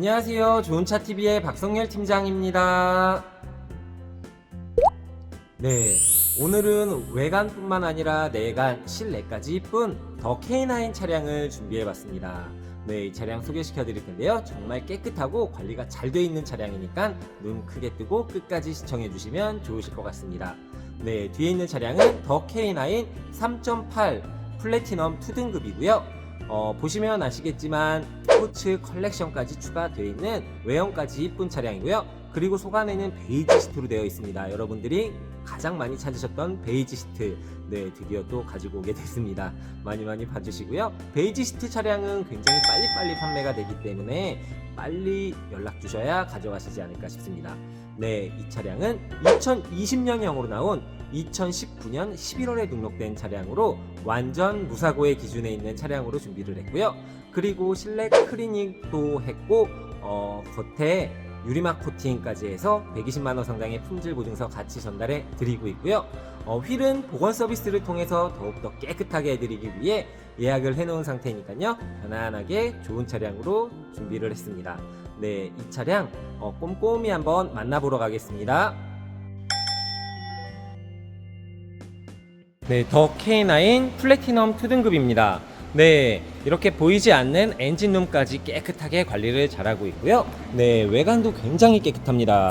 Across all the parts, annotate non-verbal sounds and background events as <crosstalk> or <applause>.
안녕하세요. 좋은차TV의 박성열 팀장입니다. 네, 오늘은 외관뿐만 아니라 내관, 실내까지 이쁜 더 K9 차량을 준비해 봤습니다. 네, 이 차량 소개시켜 드릴 텐데요. 정말 깨끗하고 관리가 잘 되어 있는 차량이니까 눈 크게 뜨고 끝까지 시청해 주시면 좋으실 것 같습니다. 네, 뒤에 있는 차량은 더 K9 3.8 플래티넘 2등급이고요. 어, 보시면 아시겠지만 스포츠 컬렉션까지 추가되어 있는 외형까지 이쁜 차량이고요. 그리고 속 안에는 베이지 시트로 되어 있습니다. 여러분들이 가장 많이 찾으셨던 베이지 시트 네 드디어 또 가지고 오게 <laughs> 됐습니다. 많이 많이 봐주시고요. 베이지 시트 차량은 굉장히 빨리빨리 판매가 되기 때문에 빨리 연락 주셔야 가져가시지 않을까 싶습니다. 네, 이 차량은 2020년형으로 나온 2019년 11월에 등록된 차량으로 완전 무사고의 기준에 있는 차량으로 준비를 했고요. 그리고 실내 클리닝도 했고 어, 겉에 유리막 코팅까지 해서 120만 원 상당의 품질 보증서 같이 전달해 드리고 있고요. 어, 휠은 보건 서비스를 통해서 더욱더 깨끗하게 해드리기 위해 예약을 해놓은 상태니까요. 편안하게 좋은 차량으로 준비를 했습니다. 네, 이 차량 어, 꼼꼼히 한번 만나보러 가겠습니다. 네, 더 K9 플래티넘 2등급입니다. 네, 이렇게 보이지 않는 엔진룸까지 깨끗하게 관리를 잘하고 있고요. 네, 외관도 굉장히 깨끗합니다.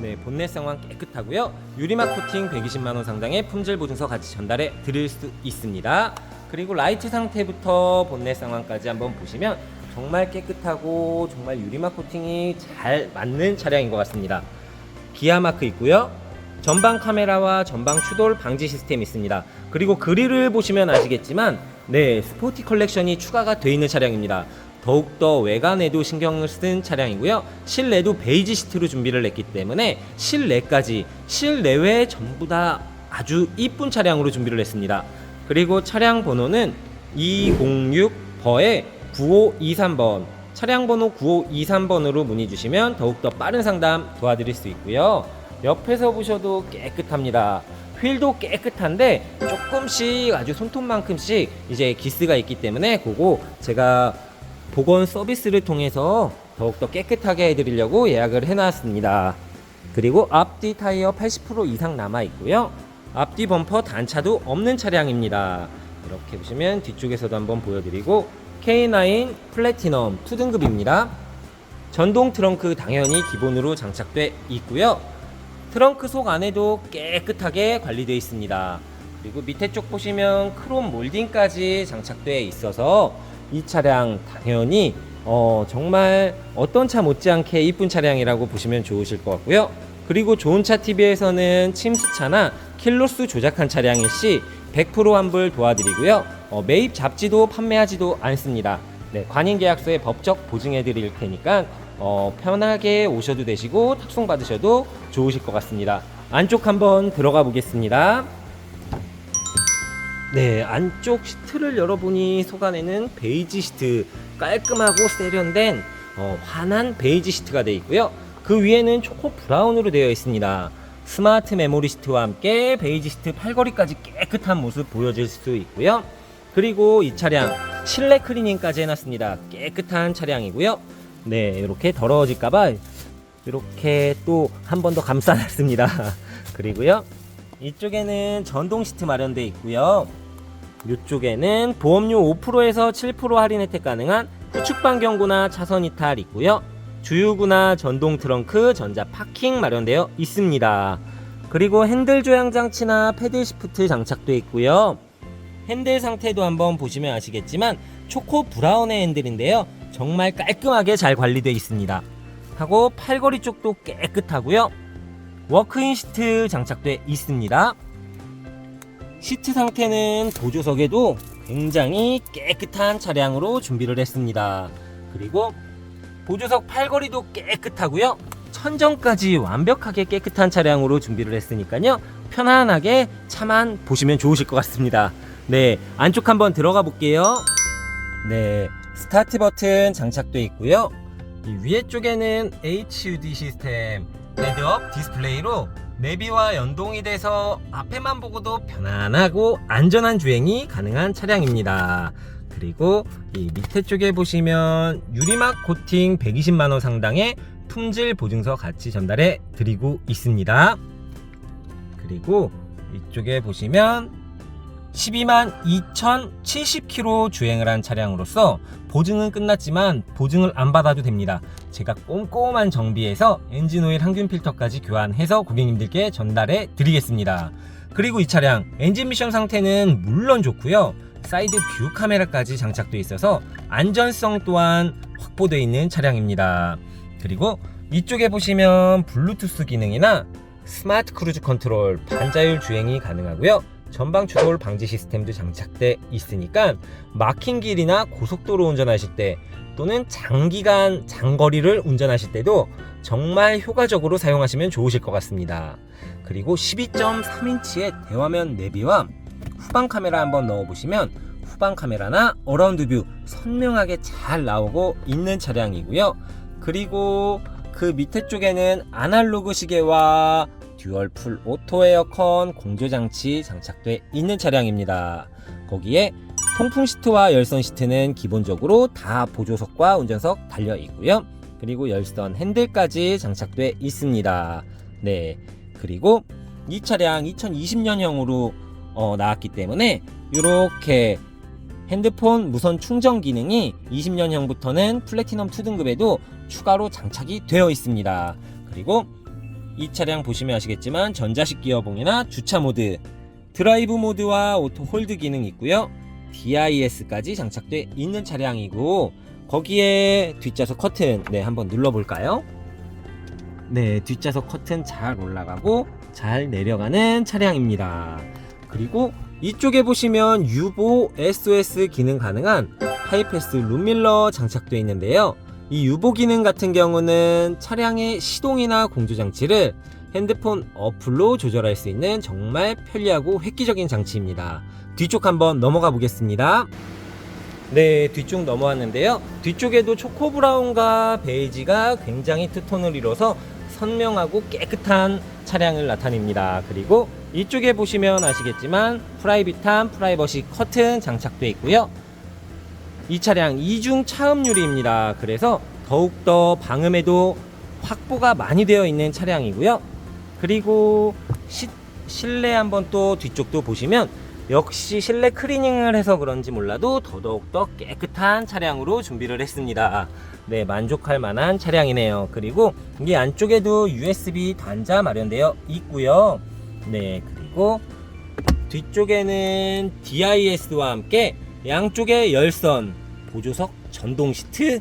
네, 본넷 상황 깨끗하고요. 유리막 코팅 120만 원 상당의 품질 보증서 같이 전달해 드릴 수 있습니다. 그리고 라이트 상태부터 본넷 상황까지 한번 보시면 정말 깨끗하고 정말 유리막 코팅이 잘 맞는 차량인 것 같습니다. 기아 마크 있고요. 전방 카메라와 전방 추돌 방지 시스템 있습니다. 그리고 그릴을 보시면 아시겠지만 네 스포티 컬렉션이 추가가 되어 있는 차량입니다. 더욱더 외관에도 신경을 쓴 차량이고요. 실내도 베이지 시트로 준비를 했기 때문에 실내까지 실내외 전부 다 아주 이쁜 차량으로 준비를 했습니다. 그리고 차량 번호는 206버에 9523번 차량 번호 9523번으로 문의 주시면 더욱더 빠른 상담 도와드릴 수 있고요. 옆에서 보셔도 깨끗합니다. 휠도 깨끗한데 조금씩 아주 손톱만큼씩 이제 기스가 있기 때문에 그거 제가 보건 서비스를 통해서 더욱더 깨끗하게 해드리려고 예약을 해놨습니다. 그리고 앞뒤 타이어 80% 이상 남아 있고요. 앞뒤 범퍼 단차도 없는 차량입니다. 이렇게 보시면 뒤쪽에서도 한번 보여드리고 K9 플래티넘 2등급입니다. 전동 트렁크 당연히 기본으로 장착돼 있고요. 트렁크 속 안에도 깨끗하게 관리되어 있습니다. 그리고 밑에 쪽 보시면 크롬 몰딩까지 장착되어 있어서 이 차량 당연히 어, 정말 어떤 차 못지않게 이쁜 차량이라고 보시면 좋으실 것 같고요. 그리고 좋은 차 TV에서는 침수차나 킬로수 조작한 차량일 시 100% 환불 도와드리고요. 어, 매입 잡지도 판매하지도 않습니다. 네, 관인 계약서에 법적 보증해 드릴 테니까 어, 편하게 오셔도 되시고 탁송 받으셔도 좋으실 것 같습니다. 안쪽 한번 들어가 보겠습니다. 네, 안쪽 시트를 열어보니 속 안에는 베이지 시트 깔끔하고 세련된 어, 환한 베이지 시트가 되어 있고요. 그 위에는 초코 브라운으로 되어 있습니다. 스마트 메모리 시트와 함께 베이지 시트 팔걸이까지 깨끗한 모습 보여질 수 있고요. 그리고 이 차량 실내 클리닝까지 해놨습니다. 깨끗한 차량이고요. 네, 이렇게 더러워질까봐 이렇게 또 한 번 더 감싸놨습니다. <laughs> 그리고요. 이쪽에는 전동 시트 마련되어 있고요. 이쪽에는 보험료 5%에서 7% 할인 혜택 가능한 후측방 경고나 차선 이탈 있고요. 주유구나 전동 트렁크, 전자 파킹 마련되어 있습니다. 그리고 핸들 조향 장치나 패들 시프트 장착되어 있고요. 핸들 상태도 한번 보시면 아시겠지만 초코 브라운의 핸들인데요. 정말 깔끔하게 잘 관리되어 있습니다. 하고 팔걸이 쪽도 깨끗하고요. 워크인 시트 장착되어 있습니다. 시트 상태는 보조석에도 굉장히 깨끗한 차량으로 준비를 했습니다. 그리고 보조석 팔걸이도 깨끗하고요. 천정까지 완벽하게 깨끗한 차량으로 준비를 했으니까요. 편안하게 차만 보시면 좋으실 것 같습니다. 네, 안쪽 한번 들어가 볼게요. 네, 스타트 버튼 장착돼 있고요. 이 위에 쪽에는 HUD 시스템 레드업 디스플레이로 내비와 연동이 돼서 앞에만 보고도 편안하고 안전한 주행이 가능한 차량입니다. 그리고 이 밑에 쪽에 보시면 유리막 코팅 120만원 상당의 품질 보증서 같이 전달해 드리고 있습니다. 그리고 이쪽에 보시면 12만 2,070km 주행을 한 차량으로서 보증은 끝났지만 보증을 안 받아도 됩니다. 제가 꼼꼼한 정비해서 엔진 오일 항균 필터까지 교환해서 고객님들께 전달해 드리겠습니다. 그리고 이 차량 엔진 미션 상태는 물론 좋고요. 사이드 뷰 카메라까지 장착되어 있어서 안전성 또한 확보되어 있는 차량입니다. 그리고 이쪽에 보시면 블루투스 기능이나 스마트 크루즈 컨트롤 반자율 주행이 가능하고요. 전방 추돌 방지 시스템도 장착돼 있으니까 막힌 길이나 고속도로 운전하실 때 또는 장기간 장거리를 운전하실 때도 정말 효과적으로 사용하시면 좋으실 것 같습니다. 그리고 12.3인치의 대화면 내비와 후방 카메라 한번 넣어보시면 후방 카메라나 어라운드 뷰 선명하게 잘 나오고 있는 차량이고요. 그리고 그 밑에 쪽에는 아날로그 시계와 듀얼 풀 오토 에어컨 공조 장치 장착돼 있는 차량입니다. 거기에 통풍 시트와 열선 시트는 기본적으로 다 보조석과 운전석 달려 있고요. 그리고 열선 핸들까지 장착돼 있습니다. 네. 그리고 이 차량 2020년형으로 어, 나왔기 때문에 이렇게 핸드폰 무선 충전 기능이 20년형부터는 플래티넘 2 등급에도 추가로 장착이 되어 있습니다. 그리고 이 차량 보시면 아시겠지만 전자식 기어봉이나 주차 모드, 드라이브 모드와 오토 홀드 기능 있고요. DIS까지 장착돼 있는 차량이고 거기에 뒷좌석 커튼 네 한번 눌러볼까요? 네 뒷좌석 커튼 잘 올라가고 잘 내려가는 차량입니다. 그리고 이쪽에 보시면 유보 SOS 기능 가능한 하이패스 룸밀러 장착되어 있는데요. 이 유보 기능 같은 경우는 차량의 시동이나 공조 장치를 핸드폰 어플로 조절할 수 있는 정말 편리하고 획기적인 장치입니다. 뒤쪽 한번 넘어가 보겠습니다. 네, 뒤쪽 넘어왔는데요. 뒤쪽에도 초코 브라운과 베이지가 굉장히 투톤을 이뤄서 선명하고 깨끗한 차량을 나타냅니다. 그리고 이쪽에 보시면 아시겠지만 프라이빗한 프라이버시 커튼 장착되어 있고요. 이 차량 이중 차음유리입니다. 그래서 더욱더 방음에도 확보가 많이 되어 있는 차량이고요. 그리고 시, 실내 한번 또 뒤쪽도 보시면 역시 실내 클리닝을 해서 그런지 몰라도 더더욱더 깨끗한 차량으로 준비를 했습니다. 네, 만족할 만한 차량이네요. 그리고 이 안쪽에도 USB 단자 마련되어 있고요. 네, 그리고 뒤쪽에는 DIS와 함께 양쪽에 열선, 보조석 전동 시트,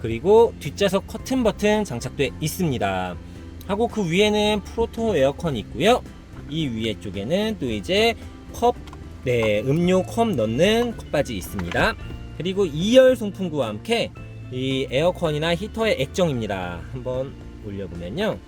그리고 뒷좌석 커튼 버튼 장착돼 있습니다. 하고 그 위에는 프로토 에어컨이 있고요. 이 위에 쪽에는 또 이제 컵, 네, 음료 컵 넣는 컵바지 있습니다. 그리고 2열 송풍구와 함께 이 에어컨이나 히터의 액정입니다. 한번 올려보면요.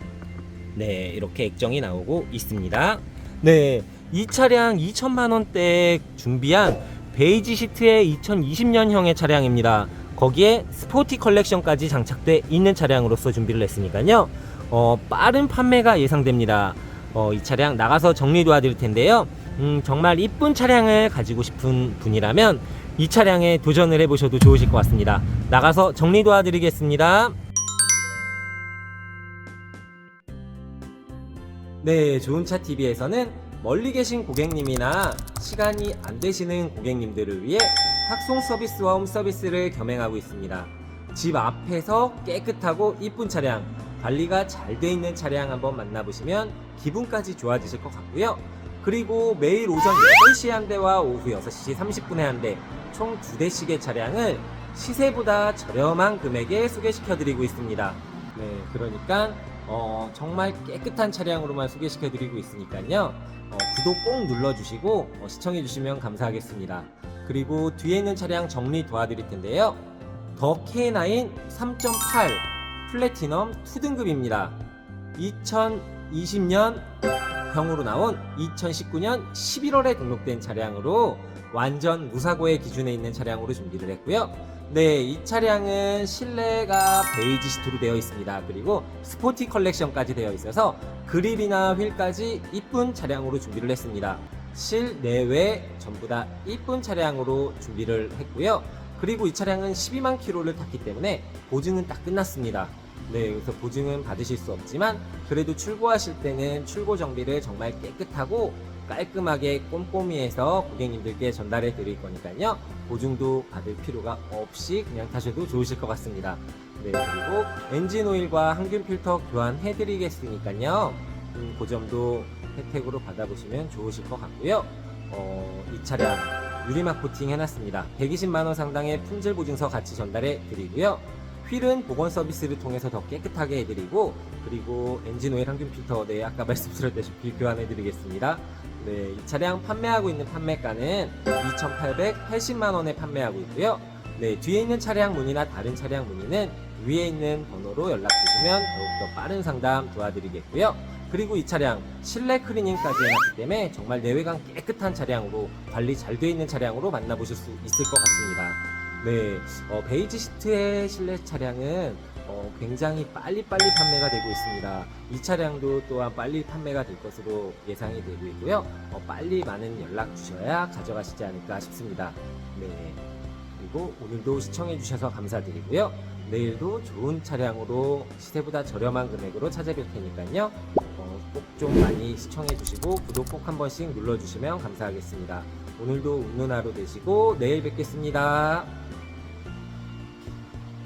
네, 이렇게 액정이 나오고 있습니다. 네, 이 차량 2천만 원대 준비한 베이지 시트의 2020년형의 차량입니다. 거기에 스포티 컬렉션까지 장착돼 있는 차량으로서 준비를 했으니까요. 어, 빠른 판매가 예상됩니다. 어, 이 차량 나가서 정리 도와드릴 텐데요. 음, 정말 이쁜 차량을 가지고 싶은 분이라면 이 차량에 도전을 해보셔도 좋으실 것 같습니다. 나가서 정리 도와드리겠습니다. 네, 좋은 차 TV에서는 멀리 계신 고객님이나 시간이 안 되시는 고객님들을 위해 탁송 서비스와 홈 서비스를 겸행하고 있습니다. 집 앞에서 깨끗하고 이쁜 차량, 관리가 잘 돼 있는 차량 한번 만나보시면 기분까지 좋아지실 것 같고요. 그리고 매일 오전 8시에 한 대와 오후 6시 30분에 한 대, 총 2대씩의 차량을 시세보다 저렴한 금액에 소개시켜 드리고 있습니다. 네, 그러니까 어, 정말 깨끗한 차량으로만 소개시켜 드리고 있으니까요. 어, 구독 꼭 눌러주시고 어, 시청해 주시면 감사하겠습니다. 그리고 뒤에 있는 차량 정리 도와드릴 텐데요. 더 K9 3.8 플래티넘 2등급입니다. 2020년 형으로 나온 2019년 11월에 등록된 차량으로 완전 무사고의 기준에 있는 차량으로 준비를 했고요. 네, 이 차량은 실내가 베이지 시트로 되어 있습니다. 그리고 스포티 컬렉션까지 되어 있어서 그릴이나 휠까지 이쁜 차량으로 준비를 했습니다. 실내외 전부 다 이쁜 차량으로 준비를 했고요. 그리고 이 차량은 12만 킬로를 탔기 때문에 보증은 딱 끝났습니다. 네, 그래서 보증은 받으실 수 없지만 그래도 출고하실 때는 출고 정비를 정말 깨끗하고 깔끔하게 꼼꼼히 해서 고객님들께 전달해 드릴 거니까요. 보증도 받을 필요가 없이 그냥 타셔도 좋으실 것 같습니다. 네, 그리고 엔진 오일과 항균 필터 교환해 드리겠으니까요. 음, 그 점도 혜택으로 받아보시면 좋으실 것 같고요. 어, 이 차량 유리막 코팅 해놨습니다. 120만원 상당의 품질 보증서 같이 전달해 드리고요. 휠은 보건 서비스를 통해서 더 깨끗하게 해드리고 그리고 엔진 오일 항균 필터 네 아까 <laughs> 말씀드렸다시피 교환해 드리겠습니다. 네, 이 차량 판매하고 있는 판매가는 2,880만 원에 판매하고 있고요. 네, 뒤에 있는 차량 문의나 다른 차량 문의는 위에 있는 번호로 연락 주시면 더욱더 빠른 상담 도와드리겠고요. 그리고 이 차량 실내 클리닝까지 해놨기 때문에 정말 내외관 깨끗한 차량으로 관리 잘 되어 있는 차량으로 만나보실 수 있을 것 같습니다. 네, 어, 베이지 시트의 실내 차량은 어, 굉장히 빨리빨리 판매가 되고 있습니다. 이 차량도 또한 빨리 판매가 될 것으로 예상이 되고 있고요. 어, 빨리 많은 연락 주셔야 가져가시지 않을까 싶습니다. 네. 그리고 오늘도 시청해 주셔서 감사드리고요. 내일도 좋은 차량으로 시세보다 저렴한 금액으로 찾아뵐 테니까요. 어, 꼭좀 많이 시청해 주시고 구독 꼭 한 번씩 눌러주시면 감사하겠습니다. 오늘도 웃는 하루 되시고 내일 뵙겠습니다.